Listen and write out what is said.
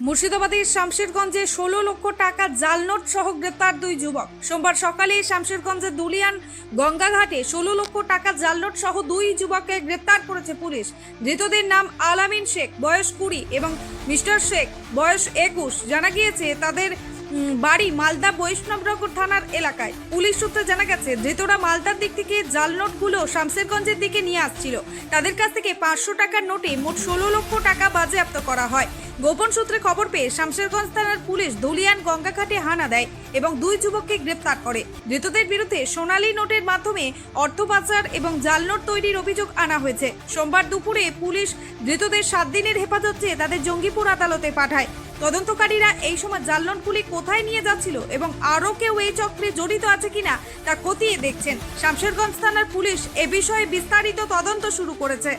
মুর্শিদাবাদের শামশেরগঞ্জে ষোলো লক্ষ টাকা জাল নোট সহ গ্রেপ্তার দুই যুবক। সোমবার সকালে শামশেরগঞ্জের দুলিয়ান গঙ্গাঘাটে ষোলো লক্ষ টাকা জাল নোট সহ দুই যুবককে গ্রেপ্তার করেছে পুলিশ। ধৃতদের নাম আলামিন শেখ, বয়স কুড়ি এবং মিস্টার শেখ, বয়স একুশ। জানা গিয়েছে, তাদের বাড়ি মালদা বৈষ্ণবনগর থানার এলাকায়। পুলিশ সূত্রে জানা গেছে, ধৃতরা মালদার দিক থেকে জাল নোটগুলো শামসেরগঞ্জের দিকে নিয়ে আসছিল। তাদের কাছ থেকে পাঁচশো টাকার নোটে মোট ষোলো লক্ষ টাকা বাজেয়াপ্ত করা হয়। গোপন সূত্রে খবর পেয়ে শামশেরগঞ্জ থানার পুলিশ ধুলিয়ান গঙ্গাঘাটে হানা দেয় এবং দুই যুবককে গ্রেপ্তার করে। ধৃতদের বিরুদ্ধে সোনালী নোটের মাধ্যমে অর্থ পাচার এবং জাল নোট তৈরির অভিযোগ আনা হয়েছে। সোমবার দুপুরে পুলিশ ধৃতদের সাত দিনের হেফাজত চেয়ে তাদের জঙ্গিপুর আদালতে পাঠায়। তদন্তকারীরা এই সময় জাল্লনকুলি কোথায় নিয়ে যাচ্ছিল এবং আরও কেউ এই চক্রে জড়িত আছে কিনা তা খতিয়ে দেখছেন। শামশেরগঞ্জ থানার পুলিশ এ বিষয়ে বিস্তারিত তদন্ত শুরু করেছে।